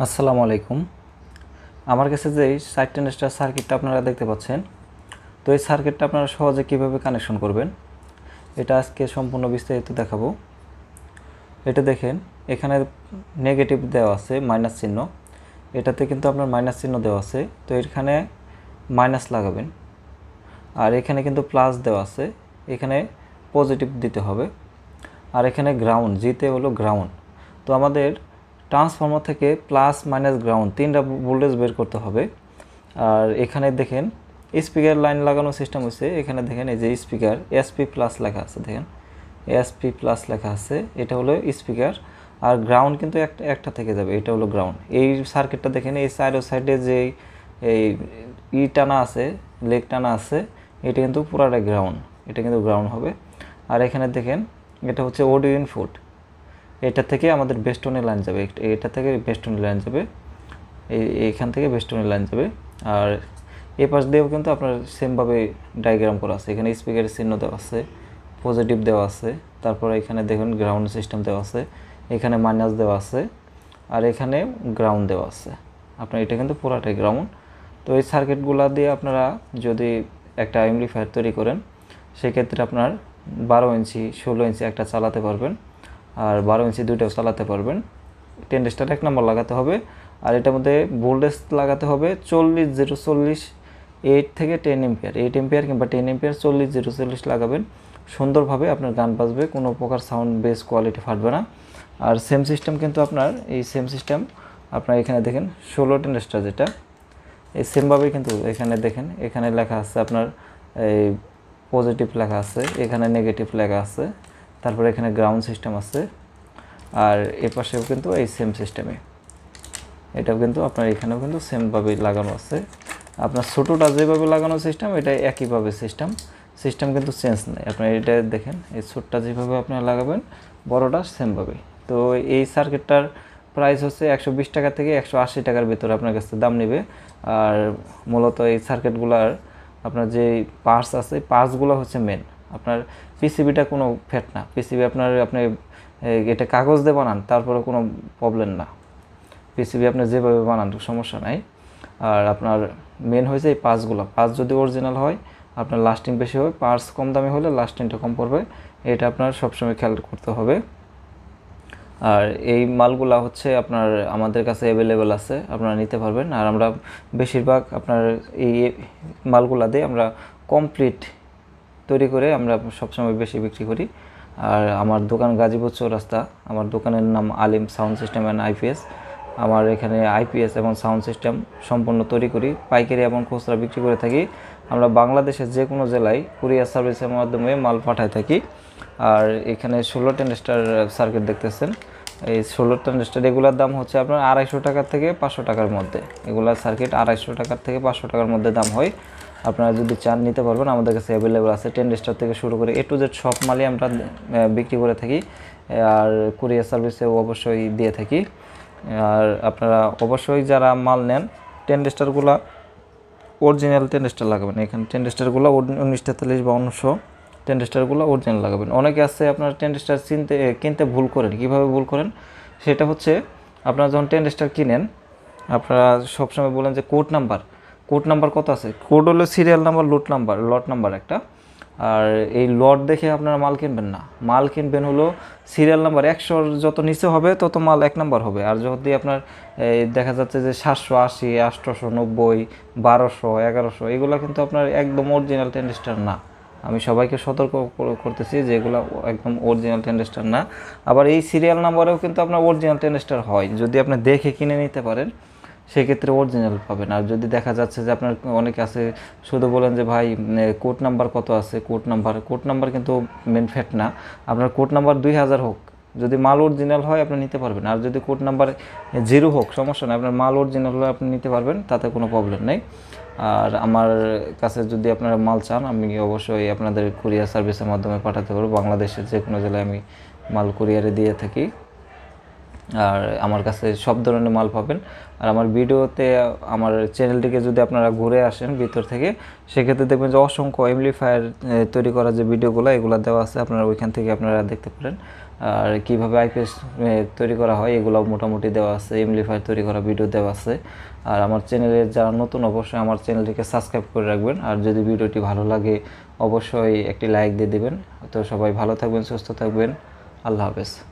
আসসালামু আলাইকুম। আমার কাছে যে সাইড টেনেস্টার সার্কিটটা আপনারা দেখতে পাচ্ছেন, তো এই সার্কিটটা আপনারা সহজে কীভাবে কানেকশন করবেন, এটা আজকে সম্পূর্ণ বিস্তারিত দেখাবো। এটা দেখেন, এখানে নেগেটিভ দেওয়া আছে, মাইনাস চিহ্ন। এটাতে কিন্তু আপনার মাইনাস চিহ্ন দেওয়া আছে, তো এখানে মাইনাস লাগাবেন। আর এখানে কিন্তু প্লাস দেওয়া আছে, এখানে পজিটিভ দিতে হবে। আর এখানে গ্রাউন্ড, জিতে হলো গ্রাউন্ড। তো আমাদের ট্রান্সফর্মার থেকে প্লাস মাইনাস গ্রাউন্ড, তিনটা ভোল্টেজ বের করতে হবে। আর এখানে দেখেন, স্পিকার লাইন লাগানোর সিস্টেম হচ্ছে এখানে দেখেন, এই যে স্পিকার এসপি প্লাস লেখা আছে, দেখেন। এসপি প্লাস লেখা আছে, এটা হলো স্পিকার। আর গ্রাউন্ড কিন্তু একটা একটা থেকে যাবে, এটা হলো গ্রাউন্ড এই সার্কিটটা দেখেন, এই সাইড সাইডে যে এই ই টানা আছে লেগ টানা আছে, এটা কিন্তু পুরাটা গ্রাউন্ড এটা কিন্তু গ্রাউন্ড হবে। আর এখানে দেখেন, এটা হচ্ছে অডিও ইনপুট এটা থেকে আমাদের বেস্টনে লাইন যাবে। এটা থেকে বেস্টনে লাইন যাবে। এই এইখান থেকে বেস্টনে লাইন যাবে। আর এ পাশ দিয়েও কিন্তু আপনার সেমভাবে ডায়াগ্রাম করা আছে। এখানে স্পিকারের চিহ্ন দেওয়া আছে পজিটিভ দেওয়া আছে, তারপর এখানে দেখুন গ্রাউন্ড সিস্টেম দেওয়া আছে, এখানে মাইনাস দেওয়া আছে, আর এখানে গ্রাউন্ড দেওয়া আছে। আপনার এটা কিন্তু পুরাটাই গ্রাউন্ড তো এই সার্কিটগুলো দিয়ে আপনারা যদি একটা এমপ্লিফায়ার তৈরি করেন, সেক্ষেত্রে আপনার বারো ইঞ্চি, ষোলো ইঞ্চি একটা চালাতে পারবেন। আর বারো ইঞ্চি দুইটাও চালাতে পারবেন। টেন স্টার এক নম্বর লাগাতে হবে। আর এটার মধ্যে ভোল্টেজ লাগাতে হবে চল্লিশ জিরো চল্লিশ এইট থেকে টেন এম্পিয়ার এইট এম্পিয়ার কিংবা টেন এম্পিয়ার চল্লিশ জিরো চল্লিশ লাগাবেন। সুন্দরভাবে আপনার গান বাজবে, কোনো প্রকার সাউন্ড বেস কোয়ালিটি ফাটবে না। আর সেম সিস্টেম কিন্তু আপনার, এই সেম সিস্টেম আপনার এখানে দেখেন, ষোলো টেন স্টার যেটা, এই সেমভাবেই কিন্তু এখানে দেখেন, এখানে লেখা আছে আপনার, এই পজিটিভ লেখা আছে, এখানে নেগেটিভ লেখা আছে। তারপরে এখানে গ্রাউন্ড সিস্টেম আছে। আর এ পাশেও কিন্তু এই সেম সিস্টেমে এটাও কিন্তু আপনার এখানেও কিন্তু সেমভাবে লাগানো আছে। আপনার ছোটোটা যেভাবে লাগানো সিস্টেম এটা একইভাবে সিস্টেম সিস্টেম কিন্তু চেঞ্জ নেই। আপনার এটা দেখেন, এই ছোটটা যেভাবে আপনারা লাগাবেন, বড়টা সেমভাবে তো এই সার্কিটটার প্রাইস হচ্ছে একশো বিশ টাকা থেকে একশো আশি টাকার ভিতরে আপনার কাছে দাম নেবে। আর মূলত এই সার্কিটগুলার আপনার যে পার্টস আছে পার্টসগুলো হচ্ছে মেন আপনার পিসিবিটা কোনো ফ্যাট না। পিসিবি আপনার, আপনি এটা কাগজ দিয়ে বানান, তারপরে কোনো প্রবলেম না। পিসিবি আপনি যেভাবে বানান, সমস্যা নাই। আর আপনার মেন হয়েছে এই পার্টসগুলো পার্টস যদি অরিজিনাল হয়, আপনার লাস্টিং বেশি হবে পার্টস কম দামি হলে লাস্টিংটা কম পড়বে। এটা আপনার সবসময় খেয়াল করতে হবে। আর এই মালগুলা হচ্ছে আপনার, আমাদের কাছে অ্যাভেলেবেল আছে, আপনারা নিতে পারবেন। আর আমরা বেশিরভাগ আপনার এই মালগুলা দিয়ে আমরা কমপ্লিট তৈরি করে আমরা সবসময় বেশি বিক্রি করি। আর আমার দোকান গাজীপুর চৌরাস্তা, আমার দোকানের নাম Alim sound system and IPS. আমার এখানে আইপিএস এবং সাউন্ড সিস্টেম সম্পূর্ণ তৈরি করি, পাইকারি এবং খুচরা বিক্রি করে থাকি। আমরা বাংলাদেশের যে কোনো জেলায় কুরিয়ার সার্ভিসের মাধ্যমে মাল পাঠায় থাকি। আর এখানে ষোলো টেন স্টার সার্কিট দেখতেছেন। এই ষোলো টেন স্টার এগুলোর দাম হচ্ছে আপনার আড়াইশো টাকা থেকে পাঁচশো টাকার মধ্যে। এগুলার সার্কিট আড়াইশো টাকার থেকে পাঁচশো টাকার মধ্যে দাম হয়। আপনারা যদি চান নিতে পারবেন, আমাদের কাছে অ্যাভেলেবেল আছে। টেন স্টার থেকে শুরু করে এ টু জেড সব মালই আমরা বিক্রি করে থাকি। আর কুরিয়ার সার্ভিসেও অবশ্যই দিয়ে থাকি। আর আপনারা অবশ্যই যারা মাল নেন টেন স্টারগুলা অরিজিনাল টেন স্টার লাগাবেন। এখানে টেন স্টারগুলো উনিশ তেতাল্লিশ বা উনিশশো টেন স্টারগুলো অরিজিনাল লাগাবেন। অনেকে আছে আপনার টেন স্টার চিনতে, কিনতে ভুল করেন। কীভাবে ভুল করেন? সেটা হচ্ছে, আপনারা যখন টেন স্টার কিনেন, আপনারা সবসময় বলেন যে কোড নাম্বার কোড নাম্বার কত আছে? কোড হলো serial number load number lot number একটা। আর এই লট দেখে আপনারা মাল কিনবেন না। মাল কিনবেন হলো সিরিয়াল নাম্বার একশোর যত নিচে হবে, তত মাল এক নাম্বার হবে। আর যদি আপনার দেখা যাচ্ছে যে সাতশো আশি, আটশোশো নব্বই, বারোশো, এগারোশো, এগুলো কিন্তু আপনার একদম অরিজিনাল টেন্ডেস্টার না। আমি সবাইকে সতর্ক করতেছি যে এগুলো একদম অরিজিনাল টেন্ডেস্টার না। আবার এই সিরিয়াল নাম্বারেও কিন্তু আপনার অরিজিনাল টেন্ডেস্টার হয়। যদি আপনি দেখে কিনে নিতে পারেন সেক্ষেত্রে অরিজিনাল পাবেন। আর যদি দেখা যাচ্ছে যে আপনার অনেকে আছে, শুধু বলেন যে ভাই কোড নাম্বার কত আছে? কোড নাম্বার কোড নাম্বার কিন্তু মেন ফ্যাট না। আপনার কোড নাম্বার দুই হাজার হোক, যদি মাল অরিজিনাল হয়, আপনি নিতে পারবেন। আর যদি কোড নাম্বার জিরো হোক, সমস্যা নেই। আপনার মাল অরিজিনাল হলে আপনি নিতে পারবেন, তাতে কোনো প্রবলেম নেই। আর আমার কাছে যদি আপনারা মাল চান, আমি অবশ্যই আপনাদের কুরিয়ার সার্ভিসের মাধ্যমে পাঠাতে পারব। বাংলাদেশের যে কোনো জেলায় আমি মাল কুরিয়ারে দিয়ে থাকি। আর আমার কাছে সব ধরনের মাল পাবেন। আর আমার ভিডিওতে আমার চ্যানেলটিকে যদি আপনারা ঘুরে আসেন ভিতর থেকে, সেক্ষেত্রে দেখবেন যে অসংখ্য এমপ্লিফায়ার তৈরি করা যে ভিডিওগুলো, এগুলো দেওয়া আছে, আপনারা ওইখান থেকে আপনারা দেখতে পারেন। আর কীভাবে আইপিএস তৈরি করা হয়, এগুলো মোটামুটি দেওয়া আছে এমলিফায়ার তৈরি করা ভিডিও দেওয়া আছে। আর আমার চ্যানেলে যারা নতুন, অবশ্যই আমার চ্যানেলটিকে সাবস্ক্রাইব করে রাখবেন। আর যদি ভিডিওটি ভালো লাগে, অবশ্যই একটি লাইক দিয়ে দেবেন। তো সবাই ভালো থাকবেন, সুস্থ থাকবেন। আল্লাহ হাফেজ।